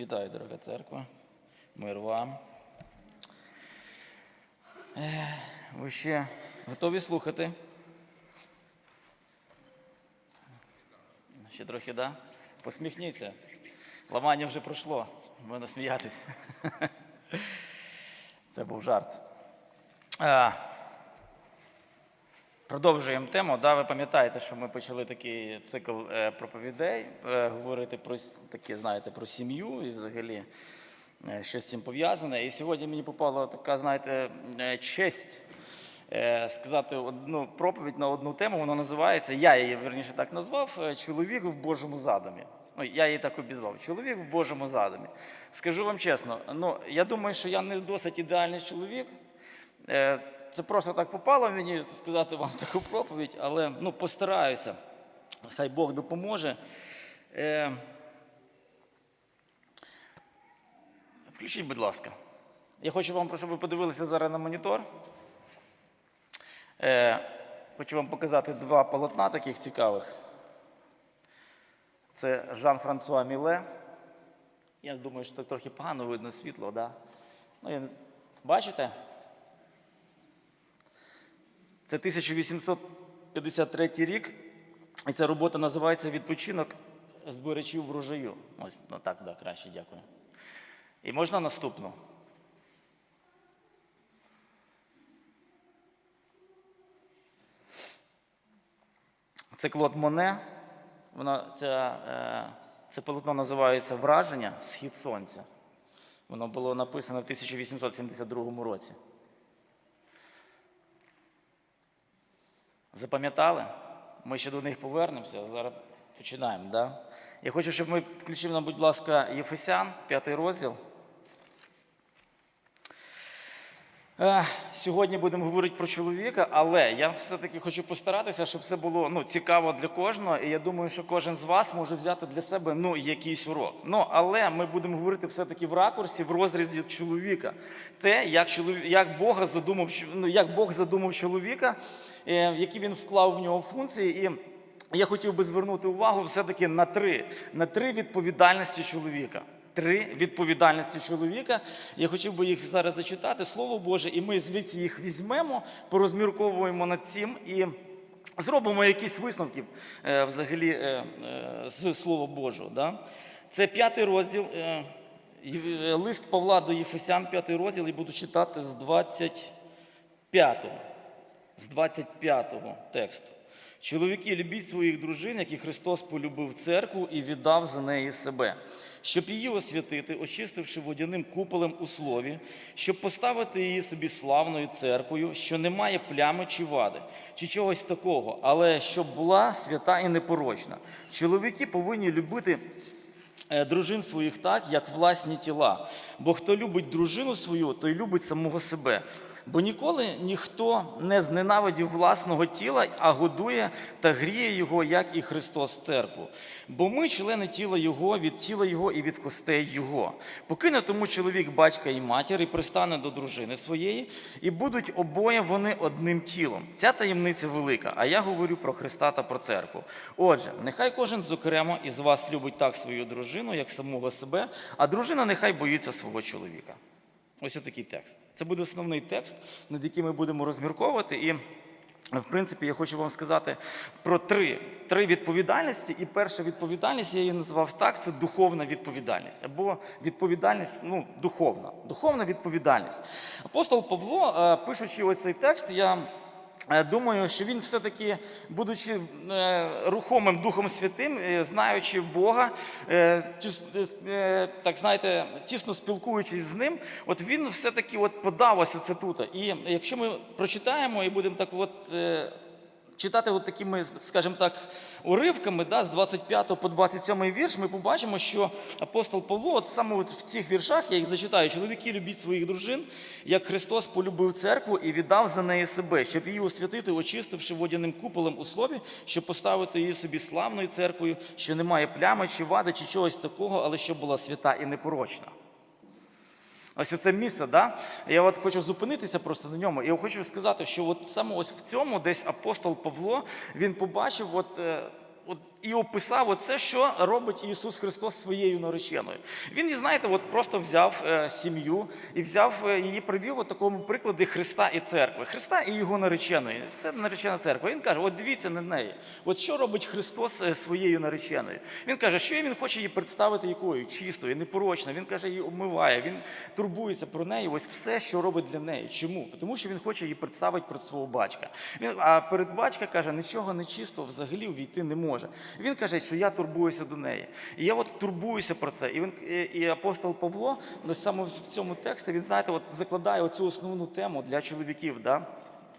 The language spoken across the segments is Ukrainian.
Вітаю, дорога церква. Мир вам. Ви ще готові слухати? Ще трохи, да? Посміхніться. Ламання вже пройшло. Можна сміятись. Це був жарт. Продовжуємо тему. Да, ви пам'ятаєте, що ми почали такий цикл е, проповідей, е, говорити про таке, знаєте, про сім'ю і взагалі е, що з цим пов'язане. І сьогодні мені попала така, знаєте, честь сказати одну проповідь на одну тему. Вона називається, я її верніше так назвав, Чоловік в Божому задумі. Ну, я її так обізвав. Чоловік в Божому задумі. Скажу вам чесно, ну я думаю, що я не досить ідеальний чоловік. Це просто так попало мені сказати вам таку проповідь, але ну, постараюся. Хай Бог допоможе. Е, Включіть, будь ласка. Я хочу вам, щоб ви подивилися зараз на монітор. Е, Хочу вам показати два полотна таких цікавих. Це Жан-Франсуа Міле. Я думаю, що так трохи погано видно світло, да? Ну. Бачите? Це 1853 рік, і ця робота називається Відпочинок збирачів врожаю. Ось, ну так, да, краще, дякую. І можна наступну. Це Клод Моне. Вона, ця, е, це полотно називається Враження Схід сонця. Воно було написано в 1872 році. Запам'ятали? Ми ще до них повернемося. Зараз починаємо. Да? Я хочу, щоб ми включили нам, будь ласка, Єфесян, п'ятий розділ. Е, Сьогодні будемо говорити про чоловіка, але я все-таки хочу постаратися, щоб це було ну, цікаво для кожного. І я думаю, що кожен з вас може взяти для себе ну, якийсь урок. Ну, але ми будемо говорити все-таки в ракурсі, в розрізі чоловіка. Те, як, чоловік, як, Бога задумав, ну, як Бог задумав чоловіка, які він вклав в нього функції. І я хотів би звернути увагу все-таки на три, на три відповідальності чоловіка. Три відповідальності чоловіка. Я хотів би їх зараз зачитати, Слово Боже, і ми звідси їх візьмемо, порозмірковуємо над цим і зробимо якісь висновки е, взагалі е, е, з Слова Божого. Да? Це п'ятий розділ, е, е, лист Павла до Єфесян, п'ятий розділ, і буду читати з 25-го з 25-го тексту. Чоловіки, любіть своїх дружин, як і Христос полюбив церкву і віддав за неї себе, щоб її освятити, очистивши водяним куполем у слові, щоб поставити її собі славною церквою, що не має плями чи вади, чи чогось такого, але щоб була свята і непорочна. Чоловіки повинні любити е, дружин своїх так, як власні тіла. Бо хто любить дружину свою, той любить самого себе. Бо ніколи ніхто не зненавидів власного тіла, а годує та гріє його, як і Христос церкву. Бо ми члени тіла Його, від тіла Його і від костей Його. Покине тому чоловік батька і матір, і пристане до дружини своєї, і будуть обоє вони одним тілом. Ця таємниця велика, а я говорю про Христа та про церкву. Отже, нехай кожен зокрема із вас любить так свою дружину, як самого себе, а дружина нехай боїться свого чоловіка. Ось отакий текст. Це буде основний текст, над яким ми будемо розмірковувати. І, в принципі, я хочу вам сказати про три, три відповідальності. І перша відповідальність, я її назвав так, це духовна відповідальність. Або відповідальність ну, духовна. Духовна відповідальність. Апостол Павло, е, пишучи ось цей текст, я Думаю, що він все-таки, будучи е, рухомим Духом Святим, е, знаючи Бога, е, е, так знаєте, тісно спілкуючись з ним, от він все-таки от подав ось це тут. І якщо ми прочитаємо і будемо так от. Читати от такими, скажімо так, уривками да, з 25 по 27 вірш, ми побачимо, що апостол Павло, от саме от в цих віршах, я їх зачитаю, чоловіки любіть своїх дружин, як Христос полюбив церкву і віддав за неї себе, щоб її освятити, очистивши водяним куполем у слові, щоб поставити її собі славною церквою, що не має плями чи вади, чи чогось такого, але щоб була свята і непорочна. Ось це місце, да? я от хочу зупинитися просто на ньому. Я хочу сказати, що от саме ось в цьому десь апостол Павло він побачив от, е, от і описав оце, що робить Ісус Христос своєю нареченою. Він, і знаєте, от просто взяв е, сім'ю і взяв е, її, привів у такому прикладі Христа і церкви. Христа і його нареченої. Це наречена церква. Він каже: от дивіться на неї. От що робить Христос е, своєю нареченою? Він каже, що він хоче її представити якою чистою, непорочною. Він каже, її обмиває, він турбується про неї. Ось все, що робить для неї. Чому? Тому що він хоче її представити перед свого батька. Він, а перед батька каже, нічого нечистого взагалі увійти не може. Він каже, що я турбуюся до неї. І я от турбуюся про це. І він і, апостол Павло, ну, саме в цьому тексті, він знаєте, от закладає оцю основну тему для чоловіків. Да?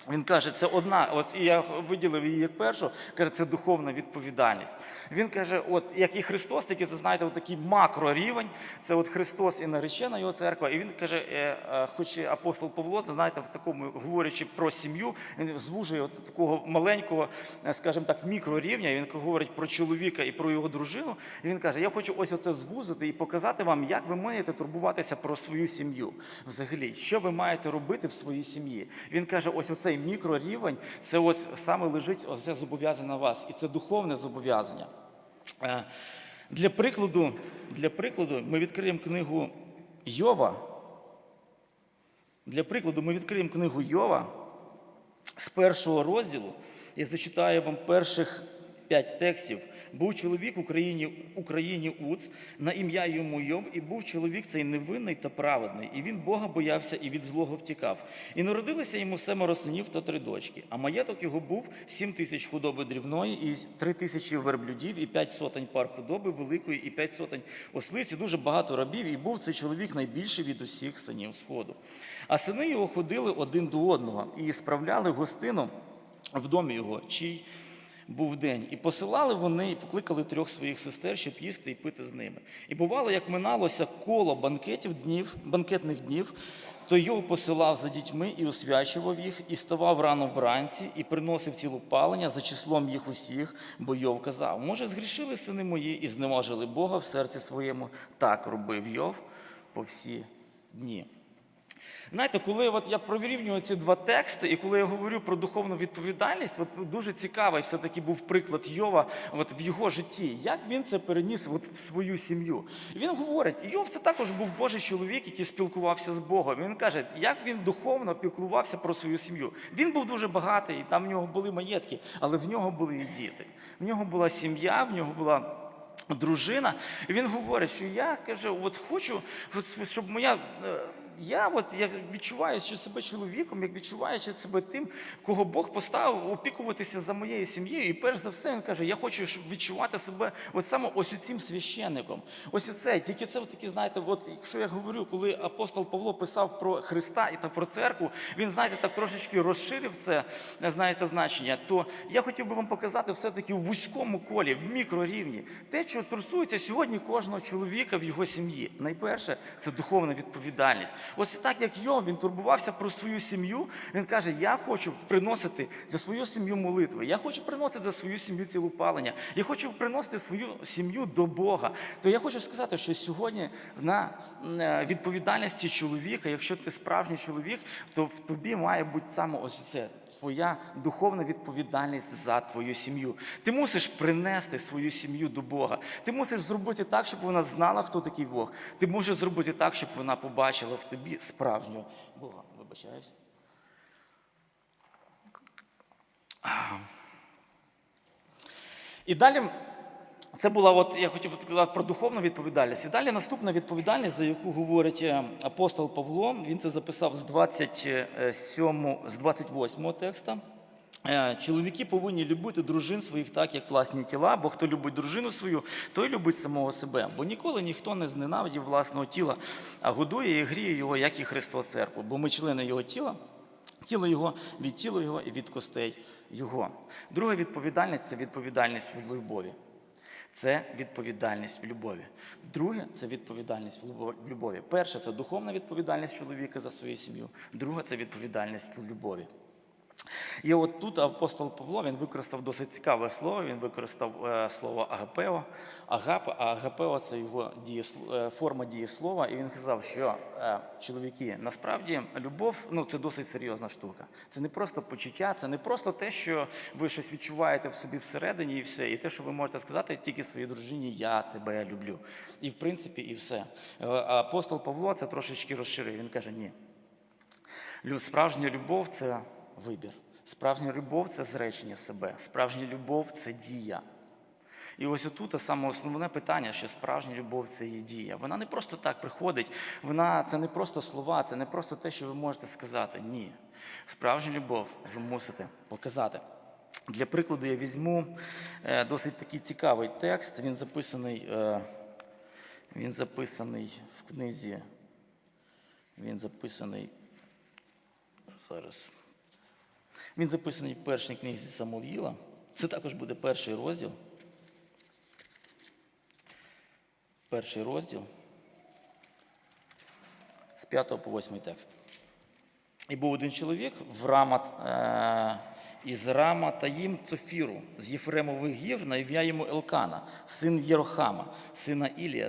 Він каже, це одна, от і я виділив її як першу, каже, це духовна відповідальність. Він каже, от як і Христос, такий, це знаєте, от макрорівень, це от Христос і наречена його церква. І він каже, е, е, хоч і апостол Павло, знаєте, в такому говорячи про сім'ю, він звужує от такого маленького, е, скажімо так, мікрорівня. Він говорить про чоловіка і про його дружину. І він каже: Я хочу ось оце звузити і показати вам, як ви маєте турбуватися про свою сім'ю. Взагалі, що ви маєте робити в своїй сім'ї. Він каже, ось оцей мікрорівень, це от саме лежить оце це зобов'язання вас, і це духовне зобов'язання. Е, Для прикладу, для прикладу, ми відкриємо книгу Йова. Для прикладу, ми відкриємо книгу Йова з першого розділу. Я зачитаю вам перших п'ять текстів. Був чоловік в Україні, Україні Уц, на ім'я йому Йов, і був чоловік цей невинний та праведний, і він Бога боявся і від злого втікав. І народилося йому семеро синів та три дочки. А маєток його був сім тисяч худоби дрібної, і три тисячі верблюдів, і п'ять сотень пар худоби великої, і п'ять сотень ослиць, і дуже багато рабів. І був цей чоловік найбільший від усіх синів сходу. А сини його ходили один до одного і справляли гостину в домі його, чий був день. І посилали вони і покликали трьох своїх сестер, щоб їсти і пити з ними. І бувало, як миналося коло банкетів днів, банкетних днів, то Йов посилав за дітьми і освячував їх, і ставав рано вранці, і приносив цілопалення за числом їх усіх, бо Йов казав: може, згрішили сини мої і зневажили Бога в серці своєму. Так робив Йов по всі дні. Знаєте, коли от я провірівнюю ці два тексти, і коли я говорю про духовну відповідальність, от дуже цікавий все-таки був приклад Йова от в його житті, як він це переніс от в свою сім'ю. Він говорить, Йов це також був Божий чоловік, який спілкувався з Богом. Він каже, як він духовно піклувався про свою сім'ю. Він був дуже багатий, і там в нього були маєтки, але в нього були і діти. В нього була сім'я, в нього була. Дружина, він говорить, що я каже, от хочу, щоб моя. Е, Я от я відчуваю себе чоловіком, як відчуваючи себе тим, кого Бог поставив опікуватися за моєю сім'єю. І перш за все він каже: я хочу відчувати себе от саме ось цим священником. Ось оце. Тільки це такі, знаєте, от якщо я говорю, коли апостол Павло писав про Христа і та про церкву, він знаєте, так трошечки розширив це, знаєте, значення. То я хотів би вам показати все-таки в вузькому колі, в мікрорівні, те, що стосується сьогодні кожного чоловіка в його сім'ї. Найперше це духовна відповідальність. Ось так як Йов, він турбувався про свою сім'ю. Він каже: Я хочу приносити за свою сім'ю молитви. Я хочу приносити за свою сім'ю цілопалення. Я хочу приносити свою сім'ю до Бога. То я хочу сказати, що сьогодні на е, відповідальності чоловіка, якщо ти справжній чоловік, то в тобі має бути саме ось це. Твоя духовна відповідальність за твою сім'ю. Ти мусиш принести свою сім'ю до Бога. Ти мусиш зробити так, щоб вона знала, хто такий Бог. Ти можеш зробити так, щоб вона побачила в тобі справжнього Бога. Вибачаюсь. І далі це була, от я хотів сказати про духовну відповідальність. І далі наступна відповідальність, за яку говорить е, апостол Павло, він це записав з 27, з 28 текста. Е, Чоловіки повинні любити дружин своїх так, як власні тіла, бо хто любить дружину свою, той любить самого себе. Бо ніколи ніхто не зненавидів власного тіла, а годує і гріє його, як і Христос церкву. Бо ми члени його тіла, тіло його від тіла його і від костей його. Друга відповідальність це відповідальність в любові. Це відповідальність в любові. Друге це відповідальність в любові. Перше це духовна відповідальність чоловіка за свою сім'ю. Друге це відповідальність в любові. І от тут апостол Павло він використав досить цікаве слово. Він використав е, слово агапео. Агапе, а агапео це його е, форма дієслова. І він казав, що е, чоловіки, насправді любов ну це досить серйозна штука. Це не просто почуття, це не просто те, що ви щось відчуваєте в собі всередині, і все, і те, що ви можете сказати тільки своїй дружині Я тебе люблю. І в принципі, і все. Апостол Павло це трошечки розширив. Він каже: ні. Справжня любов це вибір. Справжня любов це зречення себе. Справжня любов це дія. І ось отут саме основне питання, що справжня любов це є дія. Вона не просто так приходить, вона це не просто слова, це не просто те, що ви можете сказати. Ні. Справжню любов ви мусите показати. Для прикладу я візьму е, досить такий цікавий текст. Він записаний, е, він записаний в книзі. Він записаний зараз. Він записаний в першій книзі Самуїла. Це також буде перший розділ. Перший розділ з 5 по 8 текст. І був один чоловік в Рама, е, із Рама Таїм Цофіру, з Єфремових гір на ім'я йому Елкана, син Єрохама, сина Ілія,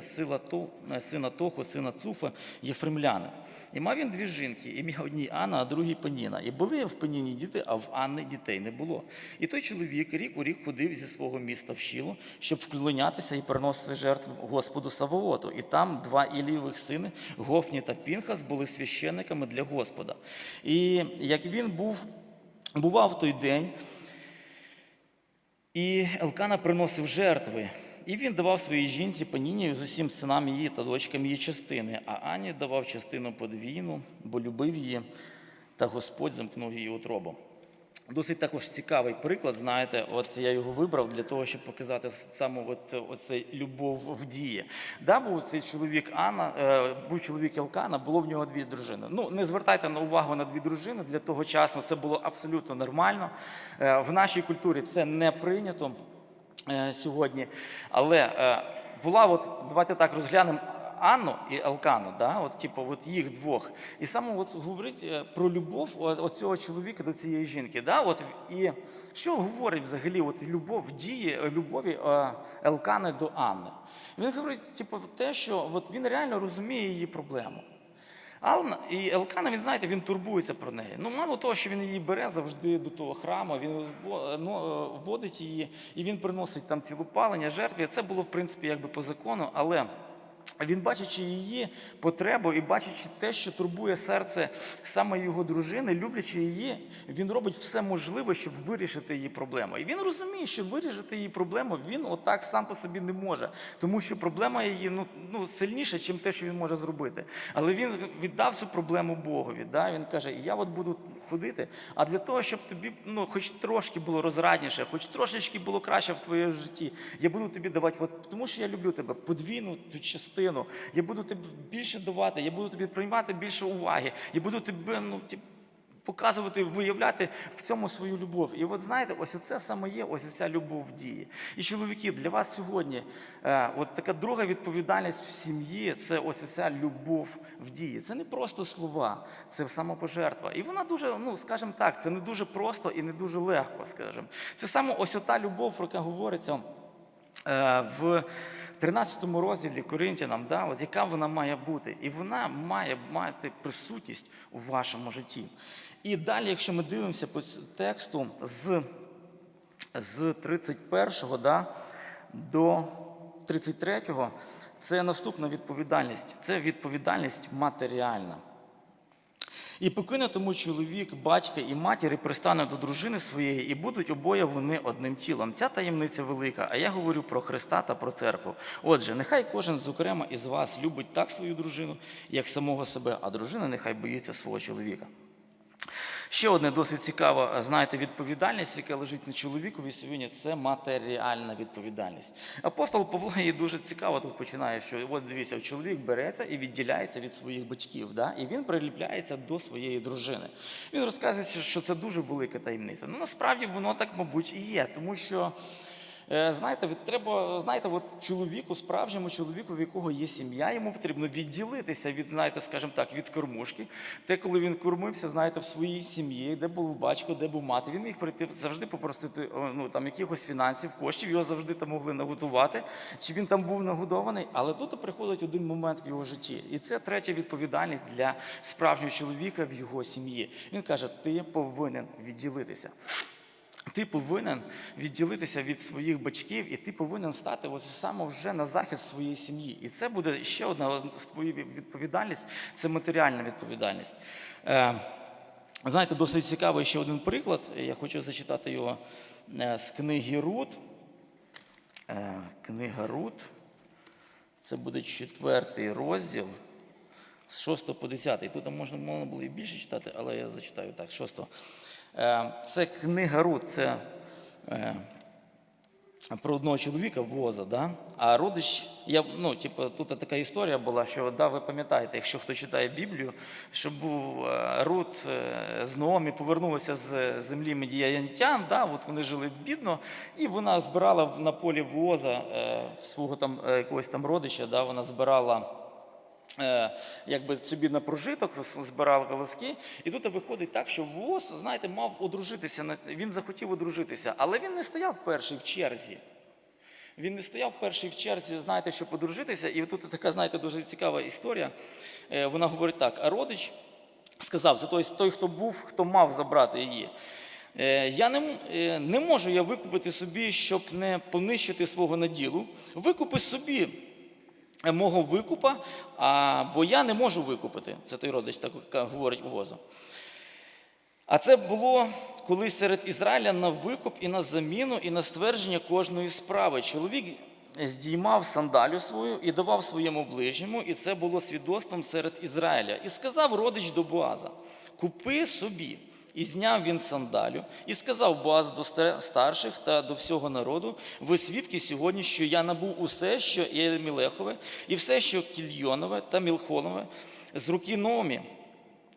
е, сина Тоху, сина Цуфа, Єфремляни. І мав він дві жінки, ім'я одній Анна, а другій Паніна. І були в Паніні діти, а в Анни дітей не було. І той чоловік рік у рік ходив зі свого міста в Шіло, щоб вклонятися і приносити жертву Господу Савооту. І там два Ілієвих сини, Гофні та Пінхас, були священниками для Господа. І як він був, бував той день, і Елкана приносив жертви. І він давав своїй жінці Паніні з усім синам її та дочкам її частини, а Ані давав частину подвійну, бо любив її, та Господь замкнув її утробу. Досить також цікавий приклад, знаєте, от я його вибрав для того, щоб показати саме от, оцей любов в дії. Да, був цей чоловік Анна, е, був чоловік Елкана, було в нього дві дружини. Ну, не звертайте на увагу на дві дружини, для того часу це було абсолютно нормально. Е, в нашій культурі це не прийнято е, сьогодні. Але була, от, давайте так розглянемо Анну і Елкану, да? от, типу, от їх двох. І саме от говорить е, про любов цього чоловіка до цієї жінки. Да? От, і що говорить взагалі от, любов дії, любові е, Елкани до Анни? Він говорить, типу, те, що от, він реально розуміє її проблему. Ална і Елкана, він знаєте, він турбується про неї. Ну, мало того, що він її бере завжди до того храму, він ну, е, вводить її і він приносить там цілопалення, жертви. Це було, в принципі, якби по закону, але. Він, бачачи її потребу і бачачи те, що турбує серце саме його дружини, люблячи її, він робить все можливе, щоб вирішити її проблему. І він розуміє, що вирішити її проблему він отак сам по собі не може, тому що проблема її ну, ну, сильніша, ніж те, що він може зробити. Але він віддав цю проблему Богові. Да? Він каже: Я от буду ходити, а для того, щоб тобі ну, хоч трошки було розрадніше, хоч трошечки було краще в твоєму житті, я буду тобі давати, от, тому що я люблю тебе, подвійну цю частину. Я буду тобі більше давати, я буду тобі приймати більше уваги, я буду тебе ну, показувати, виявляти в цьому свою любов. І от знаєте, ось це саме є, ось ця любов в дії. І чоловіки, для вас сьогодні е, от така друга відповідальність в сім'ї це ось ця любов в дії. Це не просто слова, це самопожертва. І вона дуже, ну скажімо так, це не дуже просто і не дуже легко, скажімо. Це саме ось ота любов, про яка говориться. Е, в 13 розділі Коринтянам, да, от яка вона має бути, і вона має мати присутність у вашому житті. І далі, якщо ми дивимося по тексту з, з 31 да, до 33, це наступна відповідальність. Це відповідальність матеріальна. І покине тому чоловік, батька і матір, і пристане до дружини своєї, і будуть обоє вони одним тілом. Ця таємниця велика, а я говорю про Христа та про церкву. Отже, нехай кожен зокрема із вас любить так свою дружину, як самого себе, а дружина нехай боїться свого чоловіка. Ще одне досить цікава, знаєте, відповідальність, яка лежить на чоловікові сьогодні, це матеріальна відповідальність. Апостол Павло її дуже цікаво тут починає, що от дивіться, чоловік береться і відділяється від своїх батьків, да? і він приліпляється до своєї дружини. Він розказує, що це дуже велика таємниця. Ну насправді воно так, мабуть, і є, тому що. Е, Знаєте, від треба, знаєте, от чоловіку, справжньому чоловіку, в якого є сім'я, йому потрібно відділитися від, знаєте, скажімо так, від кормушки. Те, коли він кормився, знаєте, в своїй сім'ї, де був батько, де був мати, він міг прийти завжди попросити ну, там, якихось фінансів, коштів, його завжди там могли наготувати, чи він там був нагодований. Але тут приходить один момент в його житті. І це третя відповідальність для справжнього чоловіка в його сім'ї. Він каже: ти повинен відділитися. Ти повинен відділитися від своїх батьків, і ти повинен стати ось саме вже на захист своєї сім'ї. І це буде ще одна твоя відповідальність це матеріальна відповідальність. Е, знаєте, досить цікавий ще один приклад. Я хочу зачитати його е, з книги Рут. Е, книга Рут. Це буде четвертий розділ з 6 по 10. Тут можна, було і більше читати, але я зачитаю так, з 6. Е, Це книга Рут, це е, про одного чоловіка воза, да? а родич, я, ну, типу, тут така історія була, що да, ви пам'ятаєте, якщо хто читає Біблію, що був е, Рут з Наомі повернулася з землі медіянтян, да? от вони жили бідно, і вона збирала на полі воза свого там якогось там родича, да? вона збирала якби собі на прожиток, збирав колоски. І тут виходить так, що ВОЗ, знаєте, мав одружитися. Він захотів одружитися, але він не стояв перший в черзі. Він не стояв перший в черзі, знаєте, щоб одружитися. І тут така, знаєте, дуже цікава історія. Е, Вона говорить так: а родич сказав, це той, той, хто був, хто мав забрати її. Е, Я не, е, не можу я викупити собі, щоб не понищити свого наділу. Викупи собі е, мого викупа, а, бо я не можу викупити. Це той родич так говорить Воза. А це було колись серед Ізраїля на викуп і на заміну, і на ствердження кожної справи. Чоловік здіймав сандалю свою і давав своєму ближньому, і це було свідоцтвом серед Ізраїля. І сказав родич до Боаза: Купи собі. І зняв він сандалю, і сказав Боаз до ста- старших та до всього народу: ви свідки сьогодні, що я набув усе, що Єлемілехове, і все, що Кільйонове та Мілхонове, з руки Номі.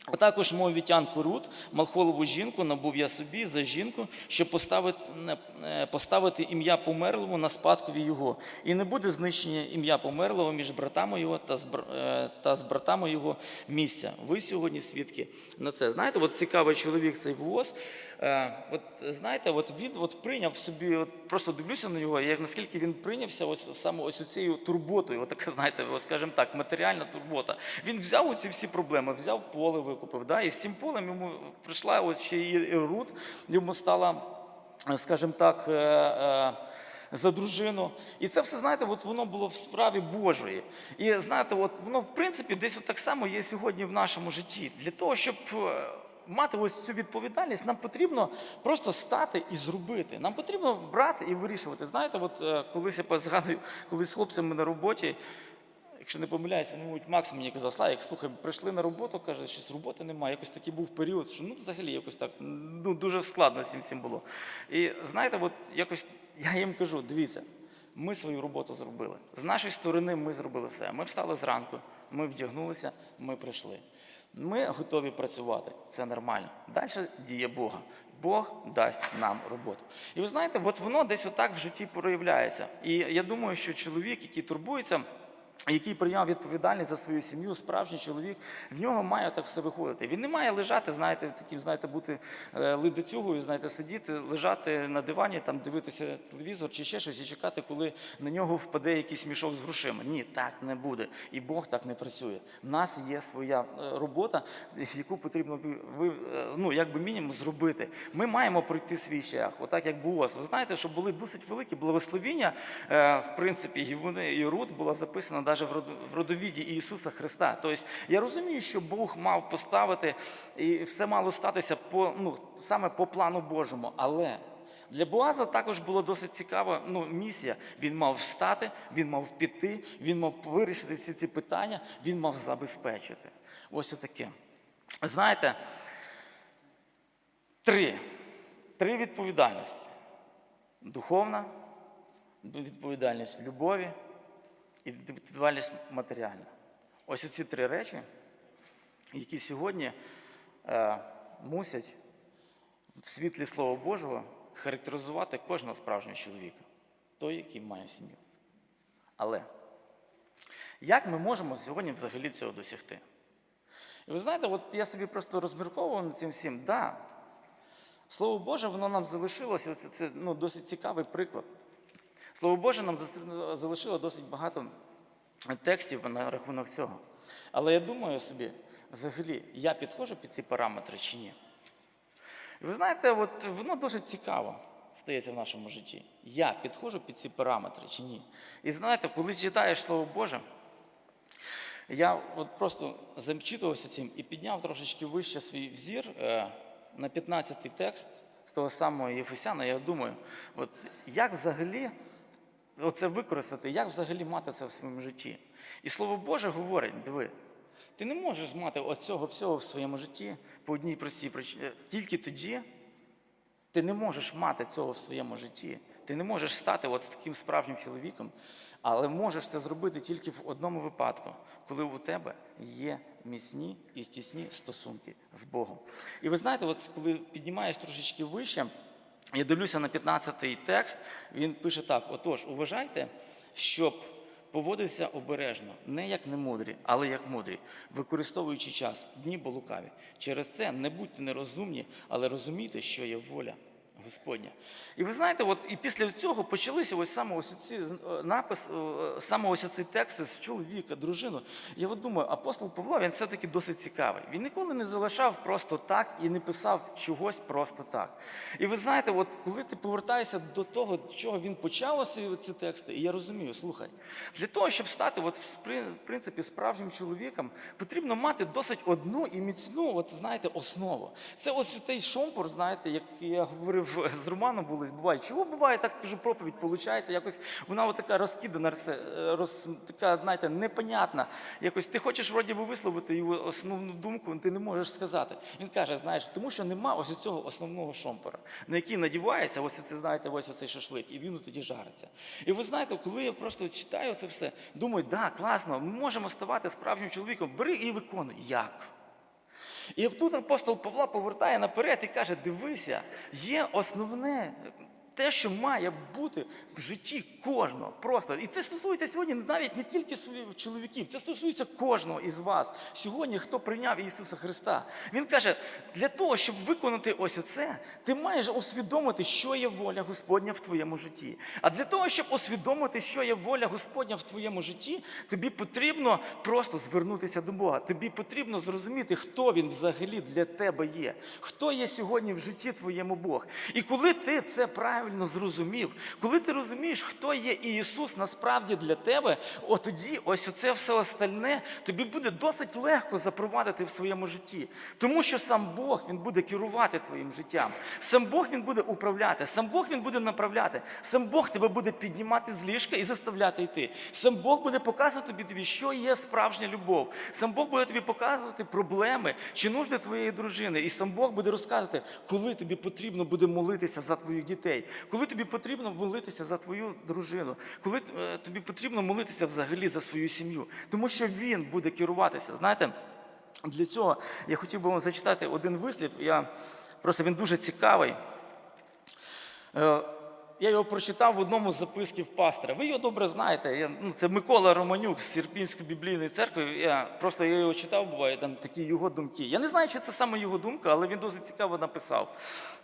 А також мовітянку Рут, Малхолову жінку, набув я собі за жінку, щоб поставити, е, поставити ім'я померлого на спадкові його. І не буде знищення ім'я померлого між братами його та з, е, та з братами його місця. Ви сьогодні свідки на це. Знаєте, от цікавий чоловік цей ВОЗ. Е, От знаєте, от він от прийняв собі, от просто дивлюся на нього, як наскільки він прийнявся ось саме ось цією турботою, от така, знаєте, скажімо так, матеріальна турбота. Він взяв оці всі проблеми, взяв поле, викупив. Да? І з цим полем йому прийшла ось ще і Рут, йому стала, е, скажімо так, е, за дружину. І це все, знаєте, от воно було в справі Божої. І знаєте, от воно в принципі десь от так само є сьогодні в нашому житті. Для того, щоб мати ось цю відповідальність, нам потрібно просто стати і зробити. Нам потрібно брати і вирішувати. Знаєте, от е, колись я згадую, колись з хлопцями на роботі. Якщо не помиляюся, ну, Макс мені казав, Славік, слухай, прийшли на роботу, каже, щось роботи немає. Якось такий був період, що ну взагалі якось так ну, дуже складно цим всім було. І знаєте, от якось я їм кажу, дивіться, ми свою роботу зробили. З нашої сторони ми зробили все. Ми встали зранку, ми вдягнулися, ми прийшли. Ми готові працювати, це нормально. Далі діє Бога. Бог дасть нам роботу. І ви знаєте, от воно десь отак в житті проявляється. І я думаю, що чоловік, який турбується, який прийняв відповідальність за свою сім'ю, справжній чоловік, в нього має так все виходити. Він не має лежати, знаєте, таким, знаєте, бути е, ледицюгою, знаєте, сидіти, лежати на дивані, там дивитися телевізор чи ще щось і чекати, коли на нього впаде якийсь мішок з грошима. Ні, так не буде. І Бог так не працює. У нас є своя е, робота, яку потрібно е, ну, якби мінімум зробити. Ми маємо пройти свій шлях, отак як Боос. Ви знаєте, що були досить великі благословіння, в принципі, і вони, і Рут була записана навіть в родовіді Ісуса Христа. Тобто я розумію, що Бог мав поставити, і все мало статися по, ну, саме по плану Божому. Але для Боаза також була досить цікава ну, місія. Він мав встати, він мав піти, він мав вирішити всі ці питання, він мав забезпечити. Ось таке. Знаєте, три. Три відповідальності: духовна, відповідальність в любові і відповідальність матеріальна. Ось ці три речі, які сьогодні е, мусять в світлі Слова Божого характеризувати кожного справжнього чоловіка. той, який має сім'ю. Але як ми можемо сьогодні взагалі цього досягти? І ви знаєте, от я собі просто розмірковував над цим всім. Да, Слово Боже, воно нам залишилося. Це, це ну, досить цікавий приклад. Слово Боже нам залишило досить багато текстів на рахунок цього. Але я думаю собі, взагалі, я підходжу під ці параметри чи ні? Ви знаєте, от воно досить цікаво стається в нашому житті. Я підходжу під ці параметри чи ні? І знаєте, коли читаєш Слово Боже, я от просто замчитувався цим і підняв трошечки вище свій взір е, на 15-й текст з того самого Єфесяна. Я думаю, от як взагалі оце використати, як взагалі мати це в своєму житті? І Слово Боже говорить, диви, ти не можеш мати оцього всього в своєму житті по одній простій причині. Тільки тоді ти не можеш мати цього в своєму житті. Ти не можеш стати от таким справжнім чоловіком, але можеш це зробити тільки в одному випадку, коли у тебе є міцні і стісні стосунки з Богом. І ви знаєте, от коли піднімаєш трошечки вище, я дивлюся на 15-й текст, він пише так: отож, уважайте, щоб поводитися обережно, не як немудрі, але як мудрі, використовуючи час, дні бо лукаві. Через це не будьте нерозумні, але розумійте, що є воля Господня. І ви знаєте, от і після цього почалися ось саме ось ці е, напис, е, саме ось ці тексти з чоловіка, дружину. Я от думаю, апостол Павло він все-таки досить цікавий. Він ніколи не залишав просто так і не писав чогось просто так. І ви знаєте, от коли ти повертаєшся до того, чого він почав ці тексти, і я розумію, слухай, для того, щоб стати, от, в принципі, справжнім чоловіком, потрібно мати досить одну і міцну, от знаєте, основу. Це ось той шомпур, знаєте, як я говорив з Романом булись, буває. Чого буває так кажу, проповідь виходить, якось вона от така розкидана, роз, така, знаєте, непонятна. Якось ти хочеш вроді би висловити його основну думку, ти не можеш сказати. Він каже, знаєш, тому що нема ось цього основного шомпора, на який надівається, ось це, знаєте, ось оцей шашлик, і він тоді жариться. І ви знаєте, коли я просто читаю це все, думаю, да, класно, ми можемо ставати справжнім чоловіком. Бери і виконуй. Як? І тут апостол Павла повертає наперед і каже: дивися, є основне. Те, що має бути в житті кожного, просто і це стосується сьогодні навіть не тільки чоловіків, це стосується кожного із вас. Сьогодні, хто прийняв Ісуса Христа, Він каже: для того, щоб виконати ось оце, ти маєш усвідомити, що є воля Господня в твоєму житті. А для того, щоб усвідомити, що є воля Господня в твоєму житті, тобі потрібно просто звернутися до Бога. Тобі потрібно зрозуміти, хто він взагалі для тебе є, хто є сьогодні в житті твоєму Бог. І коли ти це правильно зрозумів, коли ти розумієш, хто є Ісус насправді для тебе, от тоді ось оце все остальне тобі буде досить легко запровадити в своєму житті. Тому що сам Бог він буде керувати твоїм життям. Сам Бог він буде управляти, сам Бог він буде направляти, сам Бог тебе буде піднімати з ліжка і заставляти йти. Сам Бог буде показувати тобі, що є справжня любов. Сам Бог буде тобі показувати проблеми чи нужди твоєї дружини. І сам Бог буде розказувати, коли тобі потрібно буде молитися за твоїх дітей, коли тобі потрібно молитися за твою дружину, коли е, тобі потрібно молитися взагалі за свою сім'ю. Тому що він буде керуватися. Знаєте, для цього я хотів би вам зачитати один вислів. Я, просто він дуже цікавий. Я його прочитав в одному з записків пастора. Ви його добре знаєте. Я, ну, це Микола Романюк з Сірпінської біблійної церкви. Я просто я його читав, буває там такі його думки. Я не знаю, чи це саме його думка, але він досить цікаво написав.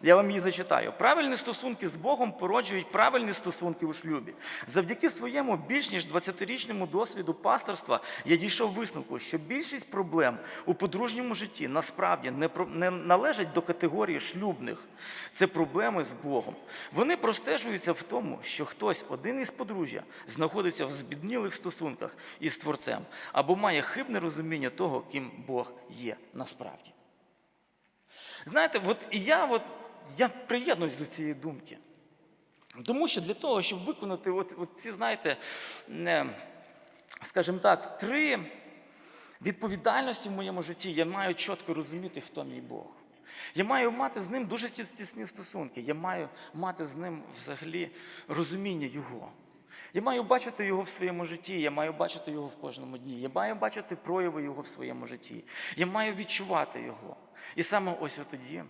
Я вам її зачитаю. Правильні стосунки з Богом породжують правильні стосунки у шлюбі. Завдяки своєму більш ніж 20-річному досвіду пасторства я дійшов висновку, що більшість проблем у подружньому житті насправді не, про- не належать до категорії шлюбних. Це проблеми з Богом. Вони простежуються в тому, що хтось, один із подружжя, знаходиться в збіднілих стосунках із Творцем або має хибне розуміння того, ким Бог є насправді. Знаєте, от я, от, я приєднуюсь до цієї думки. Тому що для того, щоб виконати от, от ці, знаєте, не, скажімо так, три відповідальності в моєму житті, я маю чітко розуміти, хто мій Бог. Я маю мати з ним дуже тісні стосунки. Я маю мати з ним взагалі розуміння Його. Я маю бачити його в своєму житті, я маю бачити його в кожному дні. Я маю бачити прояви його в своєму житті. Я маю відчувати його. І саме ось тоді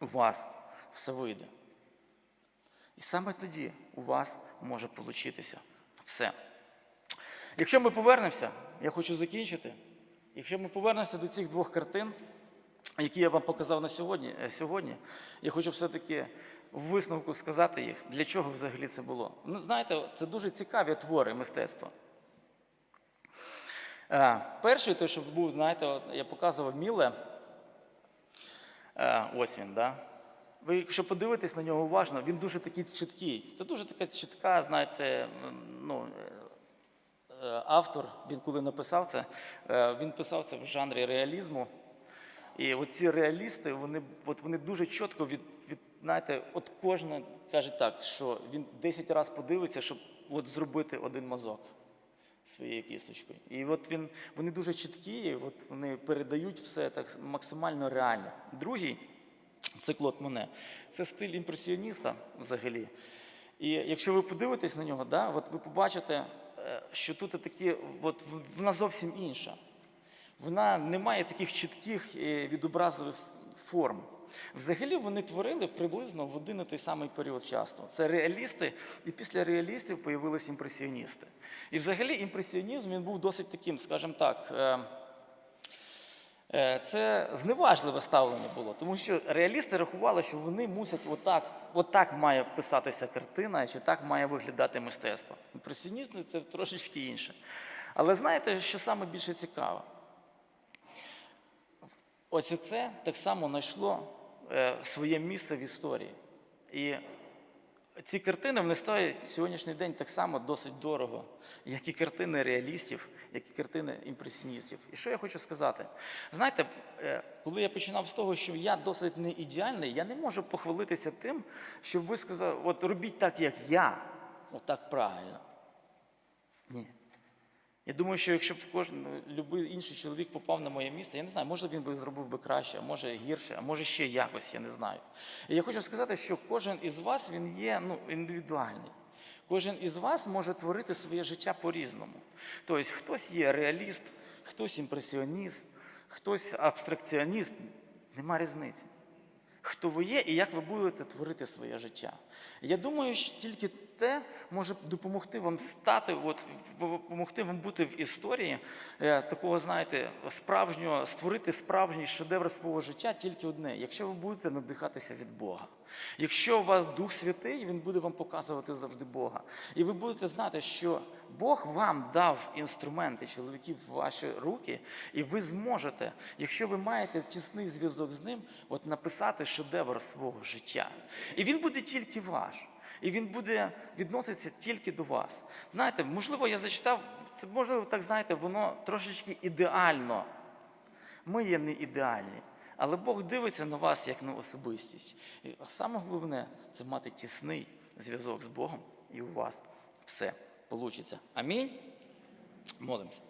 у вас все вийде. І саме тоді у вас може получитися все. Якщо ми повернемося, я хочу закінчити. Якщо ми повернемося до цих двох картин, які я вам показав на сьогодні, е, сьогодні я хочу все-таки в висновку сказати їх, для чого взагалі це було. Ну, знаєте, це дуже цікаві твори мистецтва. Е, Перший, той, що був, знаєте, от я показував Міле. Е, Ось він, да? Ви, якщо подивитесь на нього уважно, він дуже такий чіткий. Це дуже така чітка, знаєте, ну, автор, він коли написав це, він писав це в жанрі реалізму. І от ці реалісти, вони, от вони дуже чітко від, від знаєте, от кожен каже так, що він 10 разів подивиться, щоб от зробити один мазок своєю кісточкою. І от він, вони дуже чіткі, от вони передають все так максимально реально. Другий це Клод Моне. Це стиль імпресіоніста взагалі. І якщо ви подивитесь на нього, да, от ви побачите, е, що тут такі, от вона зовсім інша. Вона не має таких чітких і відобразливих форм. Взагалі вони творили приблизно в один і той самий період часу. Це реалісти, і після реалістів появились імпресіоністи. І взагалі імпресіонізм він був досить таким, скажімо так, е, е, це зневажливе ставлення було, тому що реалісти рахували, що вони мусять отак, отак має писатися картина, чи так має виглядати мистецтво. Імпресіонізм це трошечки інше. Але знаєте, що саме більше цікаво? Оце це так само знайшло е, своє місце в історії. І ці картини вони стоять сьогоднішній день так само досить дорого, як і картини реалістів, як і картини імпресіоністів. І що я хочу сказати? Знаєте, е, коли я починав з того, що я досить не ідеальний, я не можу похвалитися тим, щоб ви сказали, от робіть так, як я, отак правильно. Ні. Я думаю, що якщо б кожен любий інший чоловік попав на моє місце, я не знаю, може він би зробив би краще, а може гірше, а може ще якось, я не знаю. І я хочу сказати, що кожен із вас він є ну, індивідуальний. Кожен із вас може творити своє життя по-різному. Тобто хтось є реаліст, хтось імпресіоніст, хтось абстракціоніст. Нема різниці. Хто ви є і як ви будете творити своє життя. Я думаю, що тільки те може допомогти вам стати, от, допомогти вам бути в історії е, такого, знаєте, справжнього, створити справжній шедевр свого життя тільки одне, якщо ви будете надихатися від Бога. Якщо у вас Дух Святий, Він буде вам показувати завжди Бога. І ви будете знати, що Бог вам дав інструменти чоловіків в ваші руки, і ви зможете, якщо ви маєте тісний зв'язок з ним, от написати шедевр свого життя. І він буде тільки ваш. І він буде відноситися тільки до вас. Знаєте, можливо, я зачитав, це можливо, так знаєте, воно трошечки ідеально. Ми є не ідеальні. Але Бог дивиться на вас як на особистість. І саме головне це мати тісний зв'язок з Богом, і у вас все вийде. Амінь. Молимося.